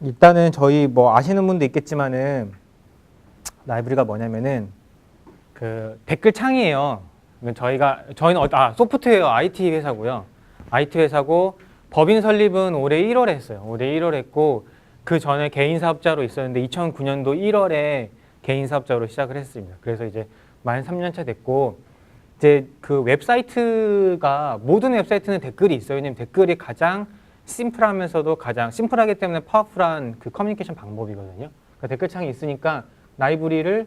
일단은 저희 뭐 아시는 분도 있겠지만은 라이브리가 뭐냐면은 그 댓글 창이에요. 저희가 저희는 어- 아 소프트웨어 IT 회사고요. IT 회사고 법인 설립은 올해 1월에 했어요. 올해 1월에 했고 그 전에 개인 사업자로 있었는데 2009년도 1월에 개인 사업자로 시작을 했습니다. 그래서 이제 만 3년 차 됐고 이제 그 웹사이트가 모든 웹사이트는 댓글이 있어요. 왜냐면 댓글이 가장 심플하면서도 가장 심플하기 때문에 파워풀한 그 커뮤니케이션 방법이거든요. 그러니까 댓글창이 있으니까 라이브리를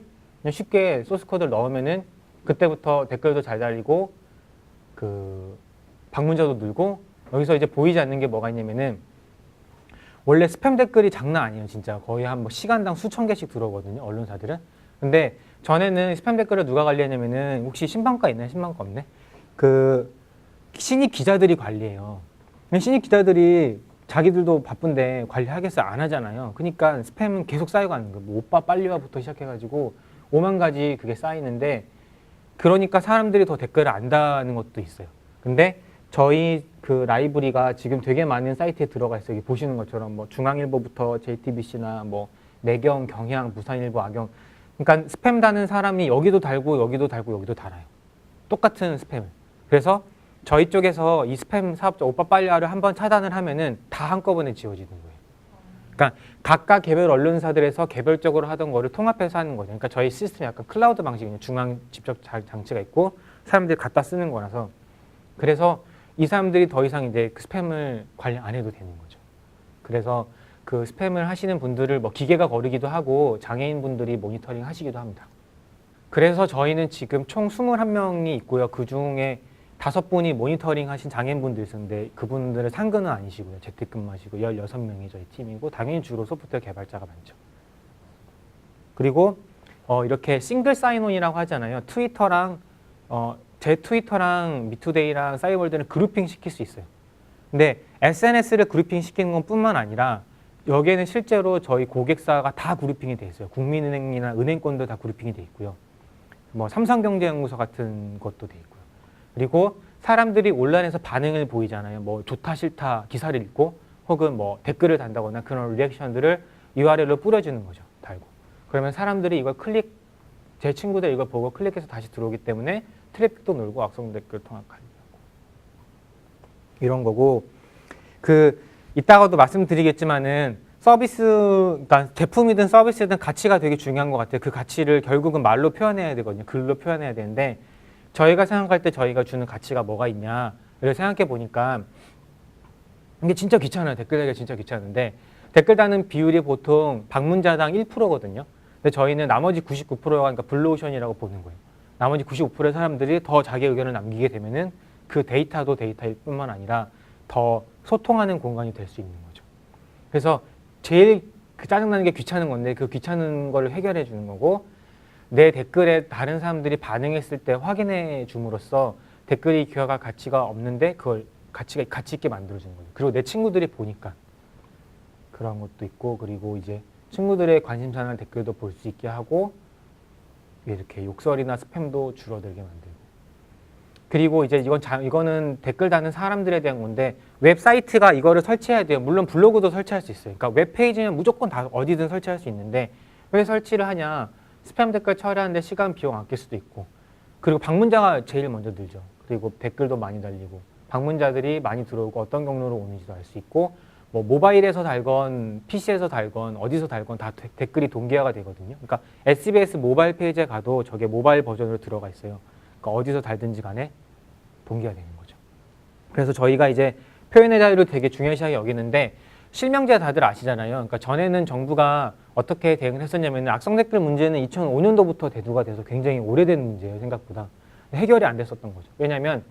쉽게 소스 코드를 넣으면은 그때부터 댓글도 잘 달리고 그 방문자도 늘고 여기서 이제 보이지 않는 게 뭐가 있냐면은 원래 스팸 댓글이 장난 아니에요 진짜. 거의 한 뭐 시간당 수천 개씩 들어오거든요 언론사들은. 근데 전에는 스팸 댓글을 누가 관리하냐면은 혹시 신방과 있나요? 신방과 없네? 그 신입 기자들이 관리해요 신입 기자들이 자기들도 바쁜데 관리하겠어 안 하잖아요 그러니까 스팸은 계속 쌓여가는 거예요 뭐 오빠 빨리 와부터 시작해가지고 오만 가지 그게 쌓이는데 그러니까 사람들이 더 댓글을 안다는 것도 있어요 근데 저희 그 라이브리가 지금 되게 많은 사이트에 들어가 있어요. 여기 보시는 것처럼 뭐 중앙일보부터 JTBC나 뭐 내경, 경향, 부산일보, 악영. 그러니까 스팸 다는 사람이 여기도 달고 여기도 달고 여기도 달아요. 똑같은 스팸을. 그래서 저희 쪽에서 이 스팸 사업자 오빠 빨리와를 한번 차단을 하면은 다 한꺼번에 지워지는 거예요. 그러니까 각각 개별 언론사들에서 개별적으로 하던 거를 통합해서 하는 거죠. 그러니까 저희 시스템이 약간 클라우드 방식이에요. 중앙 직접 자- 장치가 있고 사람들이 갖다 쓰는 거라서 그래서 이 사람들이 더 이상 이제 그 스팸을 관리 안 해도 되는 거죠. 그래서 그 스팸을 하시는 분들을 뭐 기계가 거르기도 하고 장애인 분들이 모니터링 하시기도 합니다. 그래서 저희는 지금 총 21명이 있고요. 그 중에 다섯 분이 모니터링 하신 장애인 분들 있었는데 그분들은 상근은 아니시고요. 재택근무하시고 16명이 저희 팀이고 당연히 주로 소프트웨어 개발자가 많죠. 그리고 어, 이렇게 싱글 사인온이라고 하잖아요. 트위터랑 어, 제 트위터랑 미투데이랑 싸이월드는 그룹핑 시킬 수 있어요. 근데 SNS를 그룹핑 시키는 것 뿐만 아니라 여기에는 실제로 저희 고객사가 다 그룹핑이 돼 있어요. 국민은행이나 은행권도 다 그룹핑이 돼 있고요. 뭐 삼성경제연구소 같은 것도 돼 있고요. 그리고 사람들이 온라인에서 반응을 보이잖아요. 뭐 좋다 싫다 기사를 읽고 혹은 뭐 댓글을 단다거나 그런 리액션들을 URL로 뿌려주는 거죠. 달고. 그러면 사람들이 이걸 클릭 제 친구들 이걸 보고 클릭해서 다시 들어오기 때문에 트래픽도 늘고 악성 댓글 통합 관리하고 이런 거고 그 이따가도 말씀드리겠지만은 서비스 그러니까 제품이든 서비스든 가치가 되게 중요한 것 같아요. 그 가치를 결국은 말로 표현해야 되거든요. 글로 표현해야 되는데 저희가 생각할 때 저희가 주는 가치가 뭐가 있냐를 생각해 보니까 이게 진짜 귀찮아요. 댓글 달기가 진짜 귀찮은데 댓글 다는 비율이 보통 방문자당 1%거든요. 근데 저희는 나머지 99%가 그러니까 블루오션이라고 보는 거예요. 나머지 95%의 사람들이 더 자기 의견을 남기게 되면은 그 데이터도 데이터일 뿐만 아니라 더 소통하는 공간이 될 수 있는 거죠. 그래서 제일 그 짜증나는 게 귀찮은 건데 그 귀찮은 걸 해결해 주는 거고 내 댓글에 다른 사람들이 반응했을 때 확인해 줌으로써 댓글이 기여가 가치가 없는데 그걸 가치가 가치 있게 만들어 주는 거죠. 그리고 내 친구들이 보니까 그런 것도 있고 그리고 이제 친구들의 관심사나 댓글도 볼 수 있게 하고 이렇게 욕설이나 스팸도 줄어들게 만들고 그리고 이제 이건 자, 이거는 댓글 다는 사람들에 대한 건데 웹사이트가 이거를 설치해야 돼요. 물론 블로그도 설치할 수 있어요. 그러니까 웹페이지는 무조건 다 어디든 설치할 수 있는데 왜 설치를 하냐? 스팸 댓글 처리하는데 시간 비용 아낄 수도 있고 그리고 방문자가 제일 먼저 늘죠. 그리고 댓글도 많이 달리고 방문자들이 많이 들어오고 어떤 경로로 오는지도 알 수 있고 뭐 모바일에서 달건 PC에서 달건 어디서 달건 다 데- 댓글이 동기화가 되거든요. 그러니까 SBS 모바일 페이지에 가도 저게 모바일 버전으로 들어가 있어요. 그러니까 어디서 달든지 간에 동기화 되는 거죠. 그래서 저희가 이제 표현의 자유를 되게 중요시하게 여기는데 실명제 다들 아시잖아요. 그러니까 전에는 정부가 어떻게 대응을 했었냐면 악성 댓글 문제는 2005년도부터 대두가 돼서 굉장히 오래된 문제예요. 생각보다 해결이 안 됐었던 거죠. 왜냐하면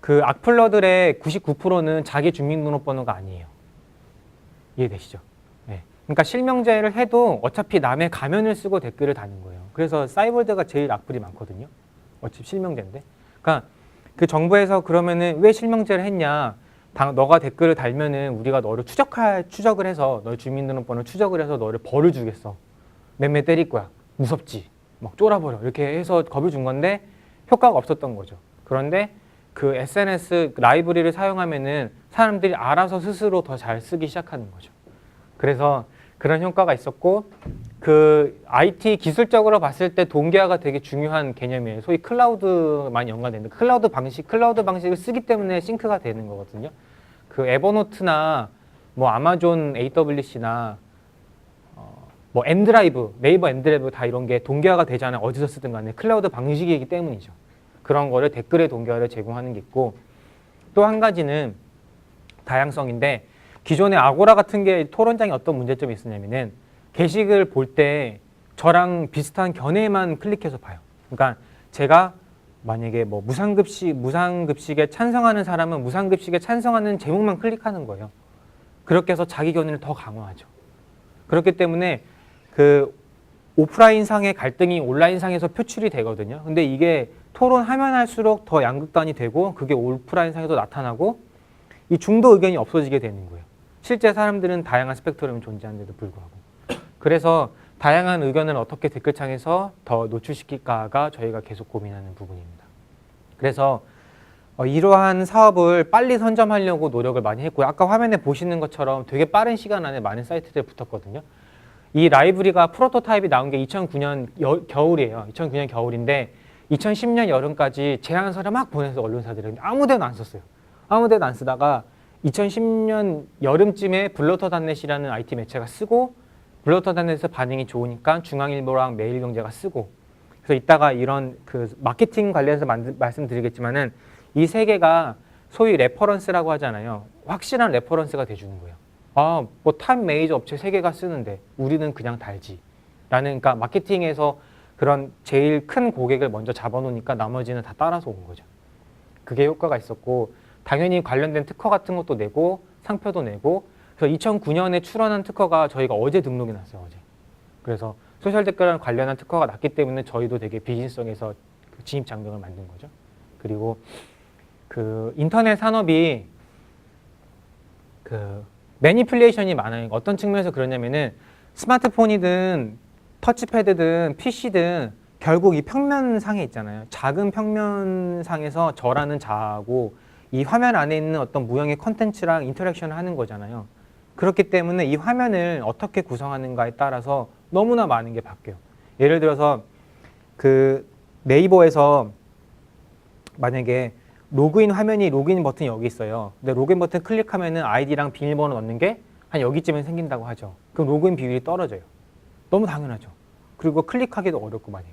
그 악플러들의 99%는 자기 주민등록번호가 아니에요. 이해되시죠? 네. 그러니까 실명제를 해도 어차피 남의 가면을 쓰고 댓글을 다는 거예요. 그래서 사이버드가 제일 악플이 많거든요. 어차피 실명제인데. 그러니까 그 정부에서 그러면은 왜 실명제를 했냐? 당, 너가 댓글을 달면은 우리가 너를 추적할 추적을 해서 너의 주민등록번호를 추적을 해서 너를 벌을 주겠어. 맴매 때릴 거야. 무섭지. 막 쫄아버려. 이렇게 해서 겁을 준 건데 효과가 없었던 거죠. 그런데 그 SNS 라이브러리를 사용하면은 사람들이 알아서 스스로 더 잘 쓰기 시작하는 거죠. 그래서 그런 효과가 있었고 그 IT 기술적으로 봤을 때 동기화가 되게 중요한 개념이에요. 소위 클라우드 많이 연관되는데 클라우드 방식, 클라우드 방식을 쓰기 때문에 싱크가 되는 거거든요. 그 에버노트나 뭐 아마존 AWC나 어, 뭐 엔드라이브, 네이버 엔드라이브 다 이런 게 동기화가 되잖아요. 어디서 쓰든 간에 클라우드 방식이기 때문이죠. 그런 거를 댓글의 동기화를 제공하는 게 있고 또 한 가지는 다양성인데 기존의 아고라 같은 게 토론장에 어떤 문제점이 있었냐면은 게시글 볼 때 저랑 비슷한 견해만 클릭해서 봐요. 그러니까 제가 만약에 뭐 무상급식 무상급식에 찬성하는 사람은 무상급식에 찬성하는 제목만 클릭하는 거예요. 그렇게 해서 자기 견해를 더 강화하죠. 그렇기 때문에 그 오프라인 상의 갈등이 온라인 상에서 표출이 되거든요. 근데 이게 토론하면 할수록 더 양극단이 되고 그게 오프라인 상에도 나타나고 이 중도 의견이 없어지게 되는 거예요. 실제 사람들은 다양한 스펙트럼이 존재하는데도 불구하고. 그래서 다양한 의견을 어떻게 댓글창에서 더 노출시킬까가 저희가 계속 고민하는 부분입니다. 그래서 어, 이러한 사업을 빨리 선점하려고 노력을 많이 했고요. 아까 화면에 보시는 것처럼 되게 빠른 시간 안에 많은 사이트들이 붙었거든요. 이 라이브리가 프로토타입이 나온 게 2009년 여- 겨울이에요. 2009년 겨울인데 2010년 여름까지 제안서를 막 보내서 언론사들이 아무 데나 안 썼어요. 아무 데나 안 쓰다가 2010년 여름쯤에 블러터 단넷이라는 IT 매체가 쓰고 블러터 단넷에서 반응이 좋으니까 중앙일보랑 매일경제가 쓰고 그래서 이따가 이런 그 마케팅 관련해서 만드- 말씀드리겠지만은 이 세 개가 소위 레퍼런스라고 하잖아요. 확실한 레퍼런스가 돼주는 거예요. 아, 뭐 탑 메이저 업체 세 개가 쓰는데 우리는 그냥 달지. 라는 그러니까 마케팅에서 그런 제일 큰 고객을 먼저 잡아놓으니까 나머지는 다 따라서 온 거죠. 그게 효과가 있었고 당연히 관련된 특허 같은 것도 내고 상표도 내고 그래서 2009년에 출원한 특허가 저희가 어제 등록이 났어요 어제. 그래서 소셜 댓글 관련한 특허가 났기 때문에 저희도 되게 비즈니스성에서 그 진입 장벽을 만든 거죠. 그리고 그 인터넷 산업이 그 매니플레이션이 많아요. 어떤 측면에서 그러냐면은 스마트폰이든 터치패드든 PC든 결국 이 평면상에 있잖아요. 작은 평면상에서 저라는 자하고 이 화면 안에 있는 어떤 무형의 컨텐츠랑 인터랙션을 하는 거잖아요. 그렇기 때문에 이 화면을 어떻게 구성하는가에 따라서 너무나 많은 게 바뀌어요. 예를 들어서 그 네이버에서 만약에 로그인 화면이 로그인 버튼이 여기 있어요. 근데 로그인 버튼 클릭하면은 아이디랑 비밀번호 넣는 게 한 여기쯤에 생긴다고 하죠. 그럼 로그인 비율이 떨어져요. 너무 당연하죠. 그리고 클릭하기도 어렵고 만약에.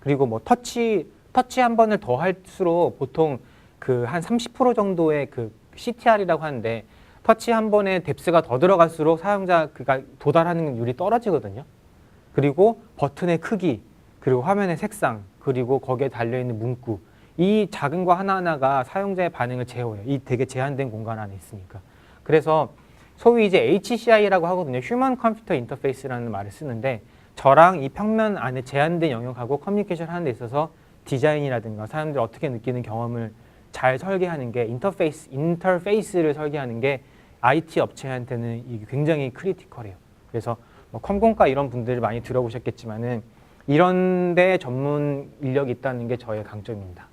그리고 뭐 터치 터치 한 번을 더 할수록 보통 그 한 30% 정도의 그 CTR이라고 하는데 터치 한 번에 뎁스가 더 들어갈수록 사용자 그가 도달하는 율이 떨어지거든요. 그리고 버튼의 크기, 그리고 화면의 색상, 그리고 거기에 달려 있는 문구 이 작은 거 하나하나가 사용자의 반응을 제어해요. 이 되게 제한된 공간 안에 있으니까. 그래서 소위 이제 HCI라고 하거든요. 휴먼 컴퓨터 인터페이스라는 말을 쓰는데 저랑 이 평면 안에 제한된 영역하고 커뮤니케이션 하는 데 있어서 디자인이라든가 사람들이 어떻게 느끼는 경험을 잘 설계하는 게 인터페이스, 인터페이스를 설계하는 게 IT 업체한테는 이게 굉장히 크리티컬해요. 그래서 뭐 컴공과 이런 분들 많이 들어보셨겠지만은 이런 데 전문 인력이 있다는 게 저의 강점입니다.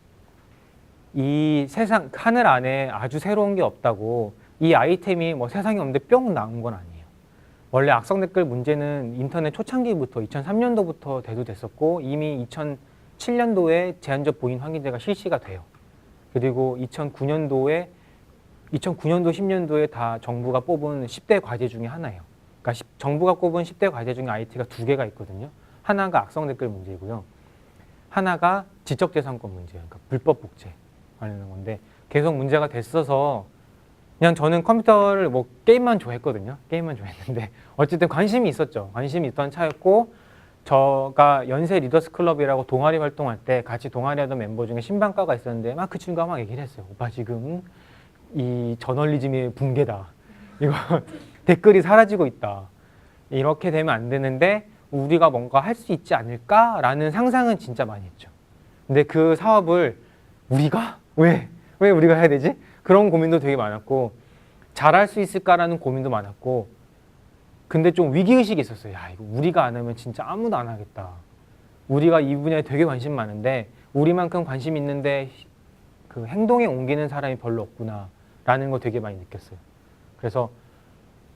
이 세상 하늘 안에 아주 새로운 게 없다고 이 아이템이 뭐 세상에 없는데 뿅 나온 건 아니에요. 원래 악성 댓글 문제는 인터넷 초창기부터 2003년도부터 대두됐었고 이미 2007년도에 제한적 보인 확인제가 실시가 돼요. 그리고 2009년도에 2009년도 10년도에 다 정부가 뽑은 10대 과제 중에 하나예요. 그러니까 십- 정부가 꼽은 10대 과제 중에 IT가 두 개가 있거든요. 하나가 악성 댓글 문제고요. 하나가 지적재산권 문제예요. 그러니까 불법 복제 관련된 건데 계속 문제가 됐어서 그냥 저는 컴퓨터를 뭐 게임만 좋아했거든요. 게임만 좋아했는데 어쨌든 관심이 있었죠. 관심이 있던 차였고 저가 연세 리더스 클럽이라고 동아리 활동할 때 같이 동아리 하던 멤버 중에 신방과가 있었는데 막 그 친구가 막 얘기를 했어요. 오빠 지금 이 저널리즘의 붕괴다. 이거 댓글이 사라지고 있다. 이렇게 되면 안 되는데 우리가 뭔가 할 수 있지 않을까라는 상상은 진짜 많이 했죠. 근데 그 사업을 우리가 왜? 왜 우리가 해야 되지? 그런 고민도 되게 많았고 잘할 수 있을까라는 고민도 많았고 근데 좀 위기의식이 있었어요. 야, 이거 우리가 안 하면 진짜 아무도 안 하겠다. 우리가 이 분야에 되게 관심 많은데 우리만큼 관심 있는데 그 행동에 옮기는 사람이 별로 없구나 라는 거 되게 많이 느꼈어요. 그래서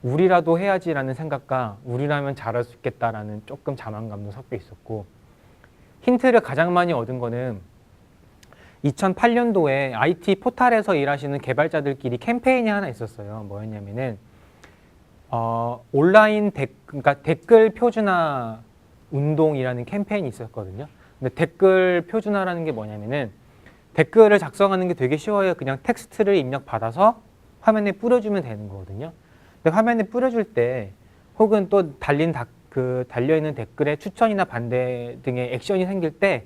우리라도 해야지라는 생각과 우리라면 잘할 수 있겠다라는 조금 자만감도 섞여 있었고 힌트를 가장 많이 얻은 거는 2008년도에 IT 포탈에서 일하시는 개발자들끼리 캠페인이 하나 있었어요. 뭐였냐면은 어, 온라인 댓, 그러니까 댓글 표준화 운동이라는 캠페인이 있었거든요. 근데 댓글 표준화라는 게 뭐냐면은 댓글을 작성하는 게 되게 쉬워요. 그냥 텍스트를 입력 받아서 화면에 뿌려주면 되는 거거든요. 근데 화면에 뿌려줄 때 혹은 또 달린 다, 그 달려 있는 댓글에 추천이나 반대 등의 액션이 생길 때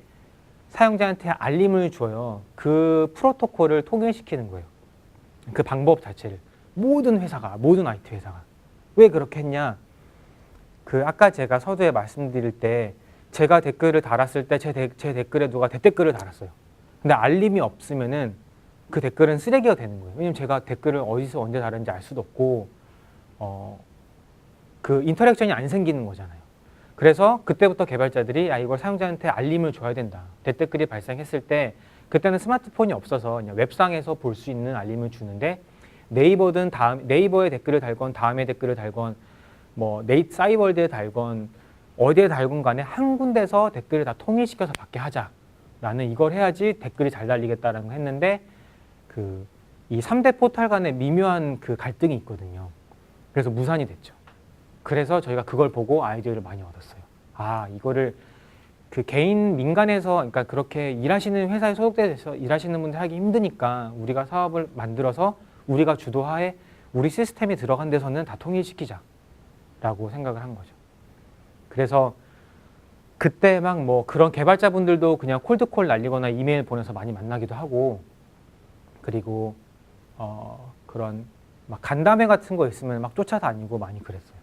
사용자한테 알림을 줘요. 그 프로토콜을 통일시키는 거예요. 그 방법 자체를 모든 회사가 모든 IT 회사가 왜 그렇게 했냐? 그 아까 제가 서두에 말씀드릴 때 제가 댓글을 달았을 때제제 댓글에 누가 대댓글을 달았어요. 근데 알림이 없으면은 그 댓글은 쓰레기가 되는 거예요. 왜냐면 제가 댓글을 어디서 언제 달았는지 알 수도 없고 어, 그 인터랙션이 안 생기는 거잖아요. 그래서 그때부터 개발자들이 아 이걸 사용자한테 알림을 줘야 된다. 대댓글이 발생했을 때 그때는 스마트폰이 없어서 그냥 웹상에서 볼 수 있는 알림을 주는데 네이버든 다음 네이버에 댓글을 달건 다음에 댓글을 달건 뭐 네이 사이월드에 달건 어디에 달건 간에 한 군데서 댓글을 다 통일시켜서 받게 하자 라는 이걸 해야지 댓글이 잘 달리겠다라는 걸 했는데 그 이 3대 포탈 간에 미묘한 그 갈등이 있거든요. 그래서 무산이 됐죠. 그래서 저희가 그걸 보고 아이디어를 많이 얻었어요. 아, 이거를 그 개인 민간에서 그러니까 그렇게 일하시는 회사에 소속돼서 일하시는 분들 하기 힘드니까 우리가 사업을 만들어서 우리가 주도하에 우리 시스템이 들어간 데서는 다 통일시키자라고 생각을 한 거죠. 그래서 그때 막 뭐 그런 개발자분들도 그냥 콜드콜 날리거나 이메일 보내서 많이 만나기도 하고 그리고 어 그런 막 간담회 같은 거 있으면 막 쫓아다니고 많이 그랬어요.